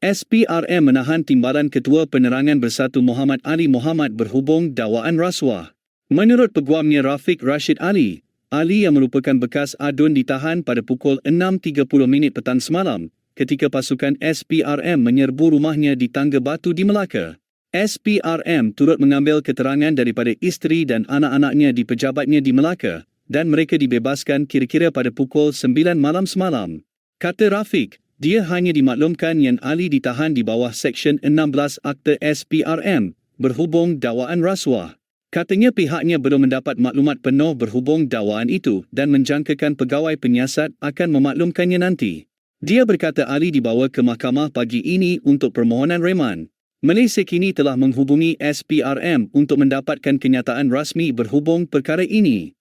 SPRM menahan Timbalan Ketua Penerangan Bersatu Muhammad Ali Muhammad berhubung dakwaan rasuah. Menurut peguamnya Rafiq Rashid Ali, Ali yang merupakan bekas adun ditahan pada pukul 6.30 minit petang semalam ketika pasukan SPRM menyerbu rumahnya di Tangga Batu di Melaka. SPRM turut mengambil keterangan daripada isteri dan anak-anaknya di pejabatnya di Melaka dan mereka dibebaskan kira-kira pada pukul 9 malam semalam. Kata Rafiq, dia hanya dimaklumkan yang Ali ditahan di bawah Seksyen 16 Akta SPRM berhubung dakwaan rasuah. Katanya pihaknya belum mendapat maklumat penuh berhubung dakwaan itu dan menjangkakan pegawai penyiasat akan memaklumkannya nanti. Dia berkata Ali dibawa ke mahkamah pagi ini untuk permohonan reman. Malaysia kini telah menghubungi SPRM untuk mendapatkan kenyataan rasmi berhubung perkara ini.